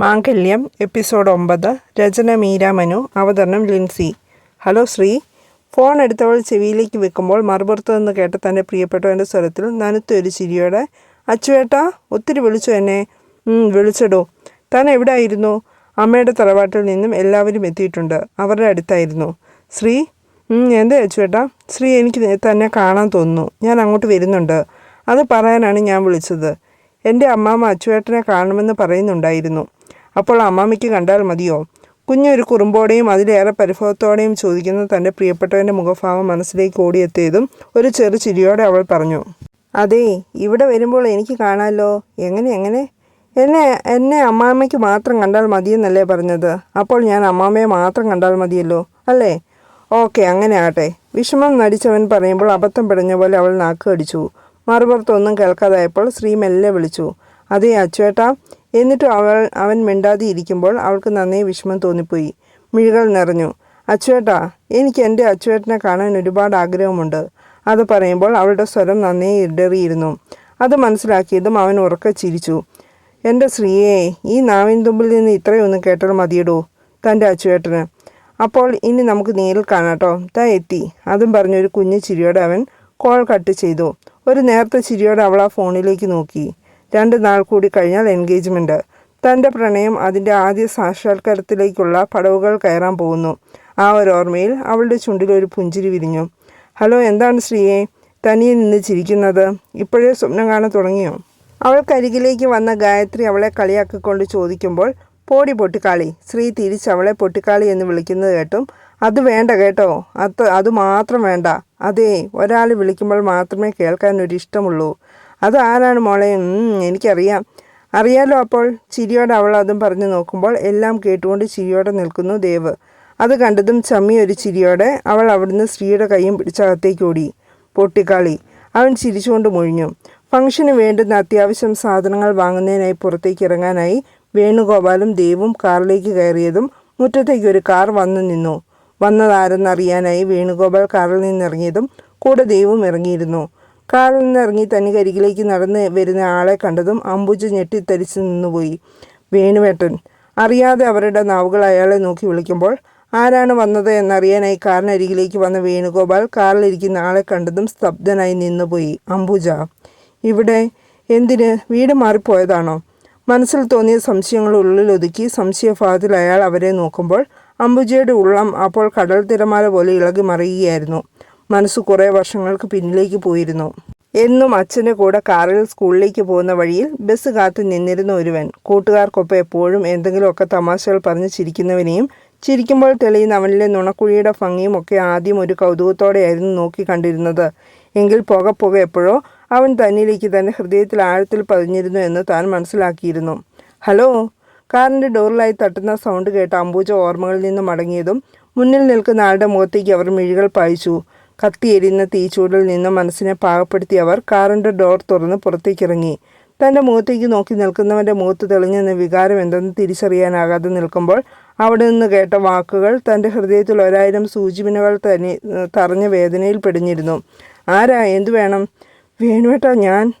മാംഗല്യം episode ഒമ്പത് രചന മീരാമനു അവതരണം ലിൻസി. ഹലോ ശ്രീ. ഫോൺ എടുത്തവൾ ചെവിയിലേക്ക് വെക്കുമ്പോൾ മറുപുറത്ത് നിന്ന് കേട്ട തന്റെ പ്രിയപ്പെട്ടവന്റെ സ്വരത്തിൽ നനുത്തൊരു ചിരിയോടെ അച്ചുവേട്ടാ ഒത്തിരി വിളിച്ചു എന്നെ. "ഉം, വിളിച്ചടോ. താൻ എവിടെ ആയിരുന്നു അമ്മയുടെ തറവാട്ടിൽ നിന്നും എല്ലാവരും എത്തിയിട്ടുണ്ട്. അവരുടെ അടുത്തായിരുന്നു. ശ്രീ? "ഉം, എന്താ അച്ചുവേട്ടാ ശ്രീ എനിക്ക് തന്നെ കാണാൻ തോന്നുന്നു. ഞാൻ അങ്ങോട്ട് വരുന്നുണ്ട്. അത് പറയാനാണ് ഞാൻ വിളിച്ചത്. എന്റെ അമ്മാമ്മ അച്ചുവേട്ടനെ കാണണമെന്ന് പറയുന്നുണ്ടായിരുന്നു. അപ്പോൾ അമ്മാമ്മയ്ക്ക് കണ്ടാൽ മതിയോ? കുഞ്ഞൊരു കുറുമ്പോടെയും അതിലേറെ പരിഭവത്തോടെയും ചോദിക്കുന്ന തന്റെ പ്രിയപ്പെട്ടവന്റെ മുഖഭാവം മനസ്സിലേക്ക് ഓടിയെത്തിയതും ഒരു ചെറു ചിരിയോടെ അവൾ പറഞ്ഞു അതെ ഇവിടെ വരുമ്പോൾ എനിക്ക് കാണാമല്ലോ എങ്ങനെ എങ്ങനെ? എന്നെ എന്നെ അമ്മാമ്മയ്ക്ക് മാത്രം കണ്ടാൽ മതിയെന്നല്ലേ പറഞ്ഞത്? അപ്പോൾ ഞാൻ അമ്മാമ്മയെ മാത്രം കണ്ടാൽ മതിയല്ലോ അല്ലേ? ഓക്കെ അങ്ങനെ ആട്ടെ വിഷമം നടിച്ചവൻ പറയുമ്പോൾ അബദ്ധം പിടഞ്ഞ പോലെ അവൾ നാക്ക് അടിച്ചു. മറുപുറത്തൊന്നും കേൾക്കാതായപ്പോൾ ശ്രീ മെല്ലെ വിളിച്ചു അതേ അച്ചുവേട്ടാ എന്നിട്ടും അവൾ അവൻ മിണ്ടാതെ ഇരിക്കുമ്പോൾ അവൾക്ക് നന്നേ വിഷമം തോന്നിപ്പോയി. മിഴികൾ നിറഞ്ഞു. അച്ചുവേട്ടാ എനിക്ക് എന്റെ അച്ചുവേട്ടനെ കാണാൻ ഒരുപാട് ആഗ്രഹമുണ്ട്. അത് പറയുമ്പോൾ അവളുടെ സ്വരം നന്നേ ഇടറിയിരുന്നു. അത് മനസ്സിലാക്കിയതും അവൻ ഉറക്കെ ചിരിച്ചു. എന്റെ ശ്രീയെ ഈ നാവിൻ തുമ്പിൽ നിന്ന് ഇത്രയൊന്നും കേട്ടാൽ മതിയിടൂ തന്റെ അച്ചുവേട്ടന്. അപ്പോൾ ഇനി നമുക്ക് നേരിൽ കാണാട്ടോ. താ എത്തി. അതും പറഞ്ഞൊരു കുഞ്ഞു ചിരിയോടെ അവൻ കോൾ കട്ട് ചെയ്തു. ഒരു നേരത്തെ ചിരിയോടെ അവൾ ആ ഫോണിലേക്ക് നോക്കി. രണ്ട് നാൾ കൂടി കഴിഞ്ഞാൽ എൻഗേജ്മെന്റ് തന്റെ പ്രണയം അതിന്റെ ആദ്യ സാക്ഷാത്കാരത്തിലേക്കുള്ള പടവുകൾ കയറാൻ പോകുന്നു. ആ ഒരു ഓർമ്മയിൽ അവളുടെ ചുണ്ടിൽ ഒരു പുഞ്ചിരി വിരിഞ്ഞു. ഹലോ എന്താണ് ശ്രീയെ? തനിയെ നിന്ന് ചിരിക്കുന്നത്? ഇപ്പോഴേ സ്വപ്നം കാണാൻ തുടങ്ങിയോ? അവൾ അവൾക്കരികിലേക്ക് വന്ന ഗായത്രി അവളെ കളിയാക്കിക്കൊണ്ട് ചോദിക്കുമ്പോൾ പോടി പൊട്ടിക്കാളി ശ്രീ തിരിച്ച് അവളെ പൊട്ടിക്കാളി എന്ന് വിളിക്കുന്നത് കേട്ടും അത് വേണ്ട കേട്ടോ അത് അത് മാത്രം വേണ്ട. അതേ ഒരാൾ വിളിക്കുമ്പോൾ മാത്രമേ കേൾക്കാൻ ഒരു ഇഷ്ടമുള്ളൂ. അത് ആരാണ് മോളെ എനിക്കറിയാം. അറിയാലോ അപ്പോൾ? ചിരിയോടെ അവൾ അതും പറഞ്ഞു നോക്കുമ്പോൾ എല്ലാം കേട്ടുകൊണ്ട് ചിരിയോടെ നിൽക്കുന്നു ദേവ്. അത് കണ്ടതും ചമ്മി ഒരു ചിരിയോടെ അവൾ അവിടുന്ന് സ്ത്രീയുടെ കൈയും പിടിച്ചകത്തേക്ക് ഓടി. പൊട്ടിക്കാളി. അവൻ ചിരിച്ചുകൊണ്ട് മൊഴിഞ്ഞു. ഫംഗ്ഷന് വേണ്ടുന്ന അത്യാവശ്യം സാധനങ്ങൾ വാങ്ങുന്നതിനായി പുറത്തേക്ക് ഇറങ്ങാനായി വേണുഗോപാലും ദേവും കാറിലേക്ക് കയറിയതും മുറ്റത്തേക്ക് ഒരു കാർ വന്നു നിന്നു. വന്നതാരെന്നറിയാനായി വേണുഗോപാൽ കാറിൽ നിന്നിറങ്ങിയതും കൂടെ ദേവും ഇറങ്ങിയിരുന്നു. കാറിൽ നിന്നിറങ്ങി തനിക്കരികിലേക്ക് നടന്ന് വരുന്ന ആളെ കണ്ടതും അമ്പുജ ഞെട്ടിത്തരിച്ച് നിന്നുപോയി. വേണുവേട്ടൻ അറിയാതെ അവരുടെ നാവുകൾ അയാളെ നോക്കി വിളിക്കുമ്പോൾ ആരാണ് വന്നത് എന്നറിയാനായി കാറിനരികിലേക്ക് വന്ന വേണുഗോപാൽ കാറിലിരിക്കുന്ന ആളെ കണ്ടതും സ്തബ്ധനായി നിന്നുപോയി. അംബുജ ഇവിടെ എന്തിന്? വീട് മാറിപ്പോയതാണോ? മനസ്സിൽ തോന്നിയ സംശയങ്ങൾ ഉള്ളിൽ ഒതുക്കി സംശയഭാവത്തിൽ അയാൾ അവരെ നോക്കുമ്പോൾ അംബുജയുടെ ഉള്ളം അപ്പോൾ കടൽ തിരമാല പോലെ ഇളകി മറിയുകയായിരുന്നു. മനസ്സ് കുറേ വർഷങ്ങൾക്ക് പിന്നിലേക്ക് പോയിരുന്നു. എന്നും അച്ഛന്റെ കൂടെ കാറിൽ സ്കൂളിലേക്ക് പോകുന്ന വഴിയിൽ ബസ് കാത്തു നിന്നിരുന്ന ഒരുവൻ കൂട്ടുകാർക്കൊപ്പം എപ്പോഴും എന്തെങ്കിലുമൊക്കെ തമാശകൾ പറഞ്ഞ് ചിരിക്കുന്നവനെയും ചിരിക്കുമ്പോൾ തെളിയുന്ന അവനിലെ നുണക്കുഴിയുടെ ഭംഗിയും ഒക്കെ ആദ്യം ഒരു കൗതുകത്തോടെയായിരുന്നു നോക്കി കണ്ടിരുന്നത്. എങ്കിൽ പുക പുക എപ്പോഴോ അവൻ തന്നിലേക്ക് തന്നെ ഹൃദയത്തിൽ ആഴത്തിൽ പതിഞ്ഞിരുന്നു എന്ന് താൻ മനസ്സിലാക്കിയിരുന്നു. ഹലോ? കാറിന്റെ ഡോറിലായി തട്ടുന്ന സൗണ്ട് കേട്ട് അമ്പൂജ ഓർമ്മകളിൽ നിന്ന് മടങ്ങിയതും മുന്നിൽ നിൽക്കുന്ന ആളുടെ മുഖത്തേക്ക് അവർ മിഴികൾ പായിച്ചു. കത്തിയെരിയുന്ന തീച്ചൂടിൽ നിന്നും മനസ്സിനെ പാകപ്പെടുത്തിയ അവർ കാറിന്റെ ഡോർ തുറന്ന് പുറത്തേക്കിറങ്ങി. തന്റെ മുഖത്തേക്ക് നോക്കി നിൽക്കുന്നവന്റെ മുഖത്ത് തെളിഞ്ഞെന്ന വികാരം എന്തെന്ന് തിരിച്ചറിയാനാകാതെ നിൽക്കുമ്പോൾ അവിടെ നിന്ന് കേട്ട വാക്കുകൾ തന്റെ ഹൃദയത്തിൽ ഒരായിരം സൂചിപിനുകൾ തനി തറഞ്ഞ വേദനയിൽ പെടിഞ്ഞിരുന്നു. ആരാ? എന്തു വേണം? വേണുവേട്ടാ ഞാൻ.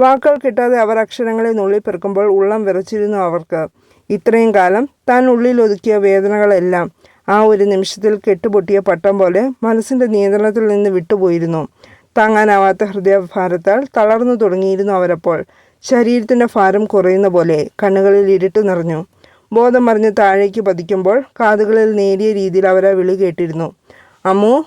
വാക്കുകൾ കിട്ടാതെ അവർ അക്ഷരങ്ങളെ നുള്ളിപ്പെറുക്കുമ്പോൾ ഉള്ളം വിറച്ചിരുന്നു അവർക്ക്. ഇത്രയും കാലം താൻ ഉള്ളിൽ ഒതുക്കിയ വേദനകളെല്ലാം ആ ഒരു നിമിഷത്തിൽ കെട്ടുപൊട്ടിയ പട്ടം പോലെ മനസ്സിന്റെ നിയന്ത്രണത്തിൽ നിന്ന് വിട്ടുപോയിരുന്നു. താങ്ങാനാവാത്ത ഹൃദയഭാരത്താൽ തളർന്നു തുടങ്ങിയിരുന്നു അവരപ്പോൾ. ശരീരത്തിന്റെ ഭാരം കുറയുന്ന പോലെ കണ്ണുകളിൽ ഇരുട്ട് നിറഞ്ഞു. ബോധം മറിഞ്ഞ് താഴേക്ക് പതിക്കുമ്പോൾ കാതുകളിൽ നേരിയ രീതിയിൽ അവരെ വിളി കേട്ടിരുന്നു. അമ്മു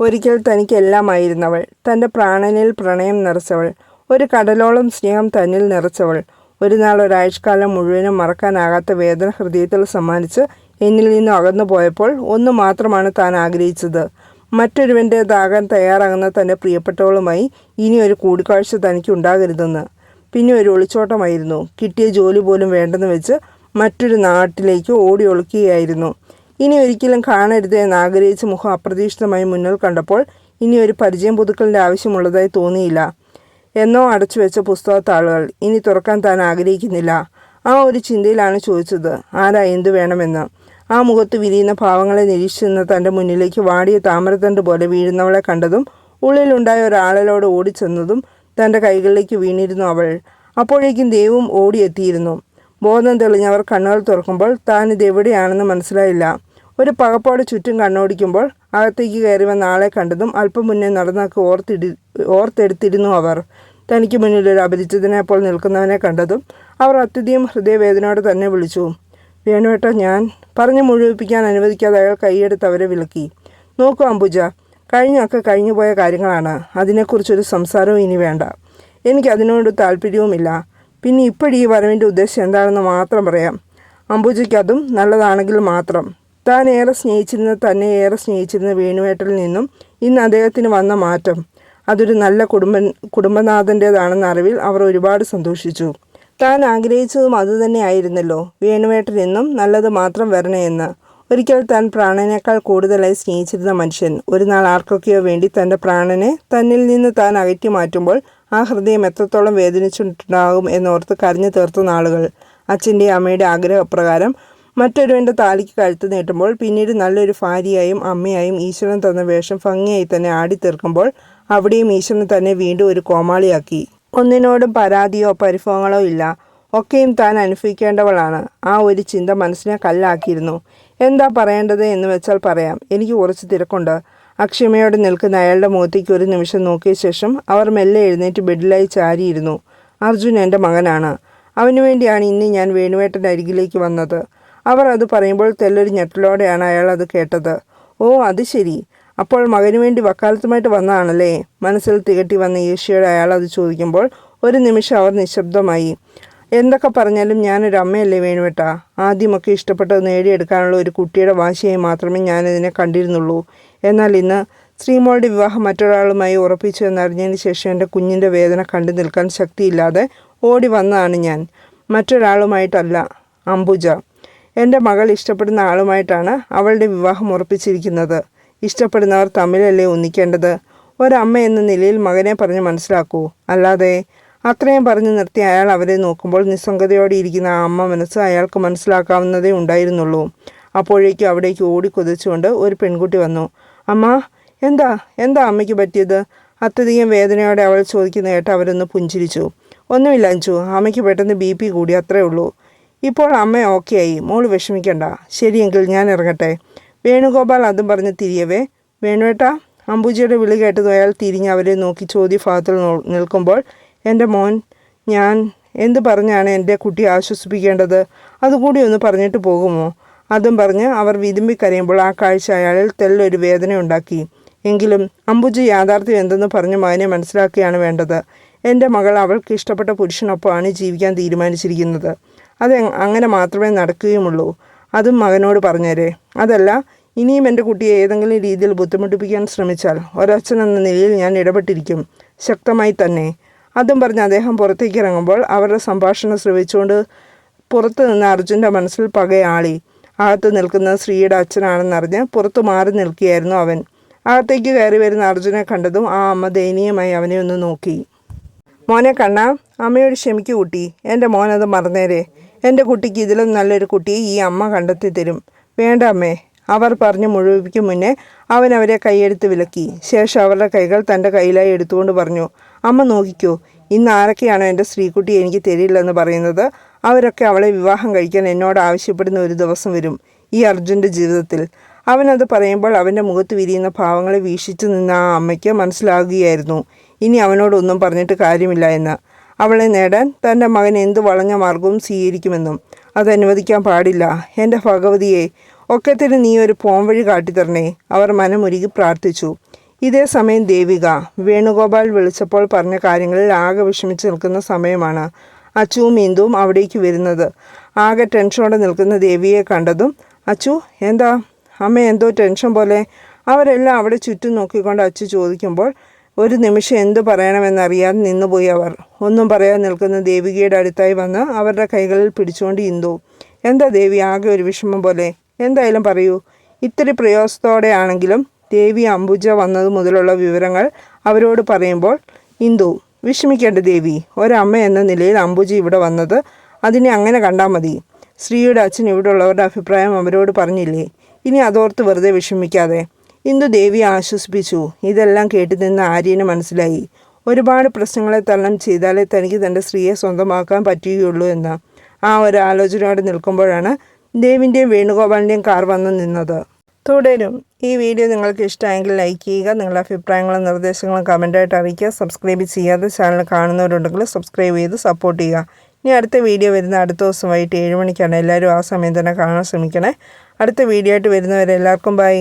ഒരിക്കൽ തനിക്കെല്ലാമായിരുന്നവൾ. തന്റെ പ്രാണനിൽ പ്രണയം നിറച്ചവൾ. ഒരു കടലോളം സ്നേഹം തന്നിൽ നിറച്ചവൾ. ഒരു നാൾ ഒരാഴ്ചക്കാലം മുഴുവനും മറക്കാനാകാത്ത വേദന ഹൃദയത്തിൽ സമ്മാനിച്ച് എന്നിൽ നിന്ന് അകന്നു പോയപ്പോൾ ഒന്ന് മാത്രമാണ് താൻ ആഗ്രഹിച്ചത്. മറ്റൊരുവന്റേതാകാൻ തയ്യാറാകുന്ന തന്റെ പ്രിയപ്പെട്ടവളുമായി ഇനി ഒരു കൂടിക്കാഴ്ച തനിക്ക് ഉണ്ടാകരുതെന്ന്. പിന്നെ ഒരു ഒളിച്ചോട്ടമായിരുന്നു. കിട്ടിയ ജോലി പോലും വേണ്ടെന്ന് വെച്ച് മറ്റൊരു നാട്ടിലേക്ക് ഓടി ഒളിക്കുകയായിരുന്നു. ഇനി ഒരിക്കലും കാണരുത് എന്ന് ആഗ്രഹിച്ച മുഖം അപ്രതീക്ഷിതമായി മുന്നിൽ കണ്ടപ്പോൾ ഇനി ഒരു പരിചയം പുതുക്കലിന്റെ ആവശ്യമുള്ളതായി തോന്നിയില്ല. എന്നോ അടച്ചു വെച്ച പുസ്തകത്താളുകൾ ഇനി തുറക്കാൻ താൻ ആഗ്രഹിക്കുന്നില്ല. ആ ഒരു ചിന്തയിലാണ് ചോദിച്ചത്. ആരാ എന്തു വേണമെന്ന്? ആ മുഖത്ത് വിരിയുന്ന ഭാവങ്ങളെ നിരീക്ഷിച്ചിരുന്ന തന്റെ മുന്നിലേക്ക് വാടിയ താമരത്തണ്ട് പോലെ വീഴുന്നവളെ കണ്ടതും ഉള്ളിലുണ്ടായ ഒരാളലോട് ഓടിച്ചെന്നതും തന്റെ കൈകളിലേക്ക് വീണിരുന്നു അവൾ. അപ്പോഴേക്കും ദേവും ഓടിയെത്തിയിരുന്നു. ബോധം തെളിഞ്ഞവർ കണ്ണുകൾ തുറക്കുമ്പോൾ താൻ ഇതെവിടെയാണെന്ന് മനസ്സിലായില്ല. ഒരു പകപ്പോട് ചുറ്റും കണ്ണോടിക്കുമ്പോൾ അകത്തേക്ക് കയറി വന്ന ആളെ കണ്ടതും അല്പം മുന്നേ നടന്നൊക്കെ ഓർത്തിടി ഓർത്തെടുത്തിരുന്നു അവർ. തനിക്ക് മുന്നിൽ ഒരു അപരിചിതനെ നിൽക്കുന്നവനെ കണ്ടതും അവർ അത്യധികം ഹൃദയവേദനയോടെ തന്നെ വിളിച്ചു. വേണുവേട്ട ഞാൻ പറഞ്ഞു മുഴുവിപ്പിക്കാൻ അനുവദിക്കാതെ അയാൾ കൈയെടുത്ത് അവരെ വിളക്കി നോക്കൂ അംബുജ കഴിഞ്ഞൊക്കെ കഴിഞ്ഞു പോയ കാര്യങ്ങളാണ്. അതിനെക്കുറിച്ചൊരു സംസാരവും ഇനി വേണ്ട. എനിക്ക് അതിനോട് താല്പര്യവുമില്ല. പിന്നെ ഇപ്പോഴീ വരവിന്റെ ഉദ്ദേശം എന്താണെന്ന് മാത്രം പറയാം. അംബുജയ്ക്ക് നല്ലതാണെങ്കിൽ മാത്രം. താൻ ഏറെ സ്നേഹിച്ചിരുന്ന തന്നെ ഏറെ സ്നേഹിച്ചിരുന്ന വേണുവേട്ടൽ നിന്നും ഇന്ന് അദ്ദേഹത്തിന് വന്ന മാറ്റം. അതൊരു നല്ല കുടുംബ കുടുംബനാഥന്റേതാണെന്ന അറിവിൽ അവർ ഒരുപാട് സന്തോഷിച്ചു. താൻ ആഗ്രഹിച്ചതും അതുതന്നെയായിരുന്നല്ലോ വേണുവേട്ടൻ എന്നും നല്ലത് മാത്രം വരണേ ഒരിക്കൽ താൻ പ്രാണനേക്കാൾ കൂടുതലായി സ്നേഹിച്ചിരുന്ന മനുഷ്യൻ. ഒരു നാൾ ആർക്കൊക്കെയോ വേണ്ടി തന്റെ പ്രാണനെ തന്നിൽ നിന്ന് താൻ അകറ്റി മാറ്റുമ്പോൾ ആ ഹൃദയം എത്രത്തോളം വേദനിച്ചിട്ടുണ്ടാകും എന്നോർത്ത് കരഞ്ഞു തീർത്ത നാളുകൾ. അച്ഛന്റെ അമ്മയുടെ ആഗ്രഹപ്രകാരം മറ്റൊരുവന്റെ താലിക്ക് കഴുത്ത് നീട്ടുമ്പോൾ പിന്നീട് നല്ലൊരു ഭാര്യയായും അമ്മയായും ഈശ്വരൻ തന്ന വേഷം ഭംഗിയായി തന്നെ ആടി തീർക്കുമ്പോൾ അവിടെയും ഈശ്വരൻ തന്നെ വീണ്ടും ഒരു കോമാളിയാക്കി. ഒന്നിനോടും പരാതിയോ പരിഭവങ്ങളോ ഇല്ല. ഒക്കെയും താൻ അനുഭവിക്കേണ്ടവളാണ്. ആ ഒരു ചിന്ത മനസ്സിനെ കല്ലാക്കിയിരുന്നു. എന്താ പറയേണ്ടത് എന്ന് വെച്ചാൽ പറയാം. എനിക്ക് കുറച്ച് തിരക്കുണ്ട്. അക്ഷമയോടെ നിൽക്കുന്ന അയാളുടെ മുഖത്തേക്ക് ഒരു നിമിഷം നോക്കിയ ശേഷം അവർ മെല്ലെ എഴുന്നേറ്റ് ബെഡിലായി ചാരിയിരുന്നു. അർജുൻ എന്റെ മകനാണ്. അവനു വേണ്ടിയാണ് ഇന്ന് ഞാൻ വേണുവേട്ടന്റെ അരികിലേക്ക് വന്നത്. അവർ അത് പറയുമ്പോൾ തെല്ലൊരു ഞെട്ടലോടെയാണ് അയാൾ അത് കേട്ടത്. ഓ അത് ശരി. അപ്പോൾ മകനു വേണ്ടി വക്കാലത്തുമായിട്ട് വന്നതാണല്ലേ? മനസ്സിൽ തികട്ടി വന്ന ഈശോയുടെ അയാൾ അത് ചോദിക്കുമ്പോൾ ഒരു നിമിഷം അവർ നിശബ്ദമായി. എന്തൊക്കെ പറഞ്ഞാലും ഞാനൊരു അമ്മയല്ലേ വേണുവേട്ട? ആദ്യമൊക്കെ ഇഷ്ടപ്പെട്ടത് നേടിയെടുക്കാനുള്ള ഒരു കുട്ടിയുടെ വാശിയായി മാത്രമേ ഞാനിതിനെ കണ്ടിരുന്നുള്ളൂ. എന്നാൽ ഇന്ന് ശ്രീമോളുടെ വിവാഹം മറ്റൊരാളുമായി ഉറപ്പിച്ചു എന്നറിഞ്ഞതിന് ശേഷം എന്റെ കുഞ്ഞിന്റെ വേദന കണ്ടു നിൽക്കാൻ ശക്തിയില്ലാതെ ഓടി വന്നതാണ് ഞാൻ. മറ്റൊരാളുമായിട്ടല്ല അംബുജ. എന്റെ മകൾ ഇഷ്ടപ്പെടുന്ന ആളുമായിട്ടാണ് അവളുടെ വിവാഹം ഉറപ്പിച്ചിരിക്കുന്നത്. ഇഷ്ടപ്പെടുന്നവർ തമ്മിലല്ലേ ഒന്നിക്കേണ്ടത്? ഒരമ്മ എന്ന നിലയിൽ മകനെ പറഞ്ഞ് മനസ്സിലാക്കൂ. അല്ലാതെ അത്രയും പറഞ്ഞു നിർത്തി അയാൾ അവരെ നോക്കുമ്പോൾ നിസ്സംഗതയോടെ ഇരിക്കുന്ന ആ അമ്മ മനസ്സ് അയാൾക്ക് മനസ്സിലാക്കാവുന്നതേ ഉണ്ടായിരുന്നുള്ളൂ. അപ്പോഴേക്കും അവിടേക്ക് ഓടിക്കൊതിച്ചുകൊണ്ട് ഒരു പെൺകുട്ടി വന്നു. അമ്മ എന്താ? എന്താ അമ്മയ്ക്ക് പറ്റിയത്? അത്യധികം വേദനയോടെ അവൾ ചോദിക്കുന്ന കേട്ട് അവരൊന്ന് പുഞ്ചിരിച്ചു. ഒന്നുമില്ല അഞ്ചു അമ്മയ്ക്ക് പെട്ടെന്ന് ബി പി കൂടി അത്രേ ഉള്ളൂ. ഇപ്പോൾ അമ്മ ഓക്കെ ആയി മോൾ വിഷമിക്കണ്ട. ശരിയെങ്കിൽ ഞാൻ ഇറങ്ങട്ടെ. വേണുഗോപാൽ അതും പറഞ്ഞ് തിരിയവേ. വേണുവേട്ടാ അംബുജിയുടെ വിളി കേട്ടതും അയാൾ തിരിഞ്ഞ് അവരെ നോക്കി ചോദ്യഭാഗത്തിൽ ഭാഗത്തിൽ നിൽക്കുമ്പോൾ എന്റെ മോൻ ഞാൻ എന്ത് പറഞ്ഞാണ് എന്റെ കുട്ടിയെ ആശ്വസിപ്പിക്കേണ്ടത്? അതുകൂടി ഒന്ന് പറഞ്ഞിട്ട് പോകുമോ? അതും പറഞ്ഞ് അവർ വിതുമ്പി കരയുമ്പോൾ ആ കാഴ്ച അയാളിൽ തെല്ലൊരു വേദന ഉണ്ടാക്കി. എങ്കിലും അംബുജി യാഥാർത്ഥ്യം എന്തെന്ന് പറഞ്ഞ് മകനെ മനസ്സിലാക്കുകയാണ് വേണ്ടത്. എന്റെ മകൾ അവൾക്ക് ഇഷ്ടപ്പെട്ട പുരുഷനൊപ്പമാണ് ജീവിക്കാൻ തീരുമാനിച്ചിരിക്കുന്നത്. അത് അങ്ങനെ മാത്രമേ നടക്കുകയുമുള്ളൂ. അതും മകനോട് പറഞ്ഞേരെ. അതല്ല ഇനിയും എന്റെ കുട്ടിയെ ഏതെങ്കിലും രീതിയിൽ ബുദ്ധിമുട്ടിപ്പിക്കാൻ ശ്രമിച്ചാൽ ഒരച്ഛൻ എന്ന നിലയിൽ ഞാൻ ഇടപെട്ടിരിക്കും. ശക്തമായി തന്നെ. അതും പറഞ്ഞ് അദ്ദേഹം പുറത്തേക്ക് ഇറങ്ങുമ്പോൾ അവരുടെ സംഭാഷണം ശ്രമിച്ചുകൊണ്ട് പുറത്തു നിന്ന് അർജുന്റെ മനസ്സിൽ പകയാളി. അകത്ത് നിൽക്കുന്ന സ്ത്രീയുടെ അച്ഛനാണെന്നറിഞ്ഞ് പുറത്തു മാറി നിൽക്കുകയായിരുന്നു അവൻ. അകത്തേക്ക് കയറി വരുന്ന അർജുനെ കണ്ടതും ആ അമ്മ ദയനീയമായി അവനെ ഒന്ന് നോക്കി. മോനെ കണ്ണ അമ്മയോട് ക്ഷമിക്കു കുട്ടി. എന്റെ മോനത് മറന്നേരെ. എന്റെ കുട്ടിക്ക് ഇതിലും നല്ലൊരു കുട്ടിയെ ഈ അമ്മ കണ്ടെത്തി തരും വേണ്ട അമ്മേ. അവർ പറഞ്ഞു മുഴുവിക്കും മുന്നേ അവൻ അവരെ കൈയെടുത്ത് വിലക്കി. ശേഷം അവരുടെ കൈകൾ തന്റെ കയ്യിലായി എടുത്തുകൊണ്ട് പറഞ്ഞു അമ്മ നോക്കിക്കോ ഇന്ന് ആരൊക്കെയാണോ എന്റെ സ്ത്രീക്കുട്ടി എനിക്ക് തരില്ലെന്ന് പറയുന്നത്? അവരൊക്കെ അവളെ വിവാഹം കഴിക്കാൻ എന്നോട് ആവശ്യപ്പെടുന്ന ഒരു ദിവസം വരും ഈ അർജുന്റെ ജീവിതത്തിൽ. അവനത് പറയുമ്പോൾ അവന്റെ മുഖത്ത് വിരിയുന്ന ഭാവങ്ങളെ വീക്ഷിച്ചു നിന്ന ആ അമ്മയ്ക്ക് മനസ്സിലാകുകയായിരുന്നു. ഇനി അവനോടൊന്നും പറഞ്ഞിട്ട് കാര്യമില്ല എന്ന്. അവളെ നേടാൻ തന്റെ മകൻ എന്ത് വളഞ്ഞ മാർഗവും സ്വീകരിക്കുമെന്നും അത് അനുവദിക്കാൻ പാടില്ല. എന്റെ ഭഗവതിയെ ഒക്കത്തിന് നീ ഒരു പോംവഴി കാട്ടിത്തരണേ അവർ മനമൊരുകി പ്രാർത്ഥിച്ചു. ഇതേ സമയം ദേവിക വേണുഗോപാൽ വിളിച്ചപ്പോൾ പറഞ്ഞ കാര്യങ്ങളിൽ ആകെ വിഷമിച്ച് നിൽക്കുന്ന സമയമാണ്. അച്ചുവും ഇന്ദുവും അവിടേക്ക് വരുന്നത്. ആകെ ടെൻഷനോടെ നിൽക്കുന്ന ദേവിയെ കണ്ടതും അച്ചു എന്താ? അമ്മ എന്തോ ടെൻഷൻ പോലെ? അവരെല്ലാം അവിടെ ചുറ്റും നോക്കിക്കൊണ്ട് അച്ചു ചോദിക്കുമ്പോൾ ഒരു നിമിഷം എന്തു പറയണമെന്നറിയാതെ നിന്നുപോയി അവർ. ഒന്നും പറയാൻ നിൽക്കുന്ന ദേവികയുടെ അടുത്തായി വന്ന് അവരുടെ കൈകളിൽ പിടിച്ചുകൊണ്ട് ഇന്ദു എന്താ ദേവി ആകെ ഒരു വിഷമം പോലെ? എന്തായാലും പറയൂ. ഇത്തിരി പ്രയാസത്തോടെ ആണെങ്കിലും ദേവി അംബുജ വന്നത് മുതലുള്ള വിവരങ്ങൾ അവരോട് പറയുമ്പോൾ ഇന്ദു വിഷമിക്കേണ്ട ദേവി. ഒരമ്മ എന്ന നിലയിൽ അംബുജ ഇവിടെ വന്നത് അതിനെ അങ്ങനെ കണ്ടാൽ മതി. ശ്രീയുടെ അച്ഛൻ ഇവിടെ ഉള്ളവരുടെ അഭിപ്രായം അവരോട് പറഞ്ഞില്ലേ? ഇനി അതോർത്ത് വെറുതെ വിഷമിക്കാതെ. ഇന്ദു ദേവി ആശ്വസിപ്പിച്ചു. ഇതെല്ലാം കേട്ടു നിന്ന് ആര്യന് മനസ്സിലായി. ഒരുപാട് പ്രശ്നങ്ങളെ തരണം ചെയ്താലേ തനിക്ക് തന്റെ സ്ത്രീയെ സ്വന്തമാക്കാൻ പറ്റുകയുള്ളൂ എന്ന് ആ ഒരു ആലോചനയോടെ നിൽക്കുമ്പോഴാണ് ദേവിന്റെയും വേണുഗോപാലിന്റെയും കാർ വന്ന് നിന്നത്. തുടരും. ഈ വീഡിയോ നിങ്ങൾക്ക് ഇഷ്ടമായെങ്കിൽ ലൈക്ക് ചെയ്യുക നിങ്ങളുടെ അഭിപ്രായങ്ങളും നിർദ്ദേശങ്ങളും കമന്റായിട്ട് അറിയിക്കുക സബ്സ്ക്രൈബ് ചെയ്യാതെ ചാനൽ കാണുന്നവരുണ്ടെങ്കിൽ സബ്സ്ക്രൈബ് ചെയ്ത് സപ്പോർട്ട് ചെയ്യുക. ഇനി അടുത്ത വീഡിയോ വരുന്ന അടുത്ത ദിവസം വൈകിട്ട് ഏഴ് മണിക്കാണ്. എല്ലാവരും ആ സമയം തന്നെ കാണാൻ ശ്രമിക്കണേ. അടുത്ത വീഡിയോ ആയിട്ട് വരുന്നവരെല്ലാവർക്കും ബൈ